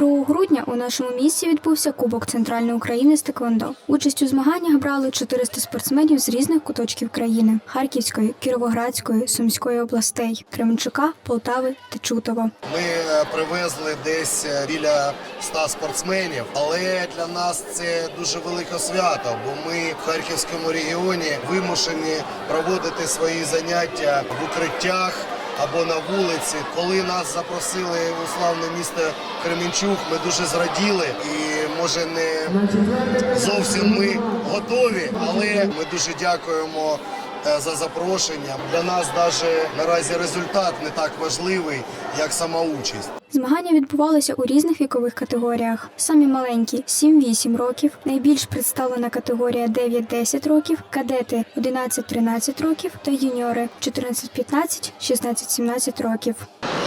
2 грудня у нашому місті відбувся Кубок Центральної України з Теквондо. Участь у змаганнях брали 400 спортсменів з різних куточків країни: Харківської, Кіровоградської, Сумської областей, Кременчука, Полтави та Чутова. Ми е, привезли десь е, біля 100 спортсменів, але для нас це дуже велике свято, бо ми в Харківському регіоні вимушені проводити свої заняття в укриттях або на вулиці. Коли нас запросили у славне місто Кременчук, ми дуже зраділи і може не зовсім ми готові, але ми дуже дякуємо. Е, За запрошення для нас навіть наразі результат не так важливий, як сама участь. Змагання відбувалися у різних вікових категоріях. Самі маленькі 7-8 років, найбільш представлена категорія 9-10 років, кадети 11-13 років та юніори 14-15, 16-17 років.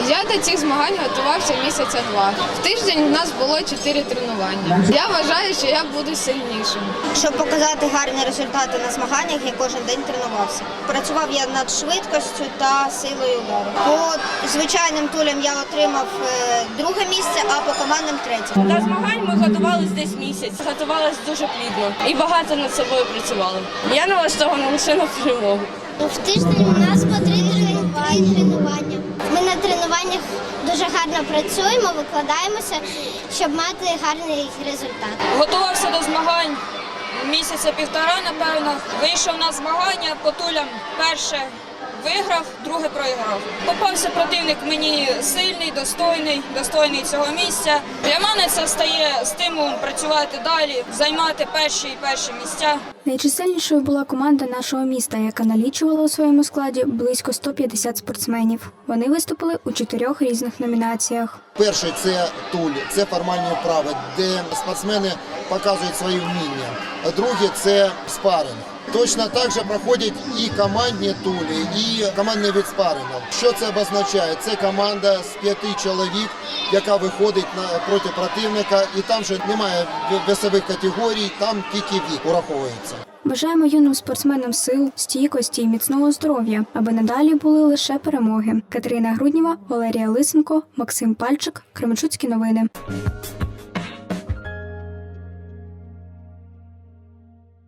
Я до цих змагань готувався місяця два. В тиждень в нас було чотири тренування. Я вважаю, що я буду сильнішим. Щоб показати гарні результати на змаганнях, я кожен день тренувався. Працював я над швидкістю та силою удару. По звичайним тулям я отримав е, друге місце, а по командним третє. До змагань ми готувалися десь місяць. Готувалися дуже плідно і багато над собою працювали. Я налаштована лише на перемогу. В тиждень у нас по три тренування. Ми на тренуваннях дуже гарно працюємо, викладаємося, щоб мати гарний результат. Готувався до змагань місяця півтора, напевно. Вийшов на змагання, по тулям перше виграв, друге проіграв. Попався противник мені сильний, достойний, достойний цього місця. Для мене це стає стимулом працювати далі, займати перші і перші місця. Найчисельнішою була команда нашого міста, яка налічувала у своєму складі близько 150 спортсменів. Вони виступили у чотирьох різних номінаціях. Перший це туль, це формальні вправи, де спортсмени показують свої вміння. А Другий це спаринг. Точно так же проходять і командні тулі, і командний від спарингу. Що це обозначає? Це команда з п'яти чоловік, яка виходить на проти противника, і там же немає весових категорій, там тільки вік ураховується. Бажаємо юним спортсменам сил, стійкості і міцного здоров'я, аби надалі були лише перемоги. Катерина Грудніва, Валерія Лисенко, Максим Пальчик, Кременчуцькі новини.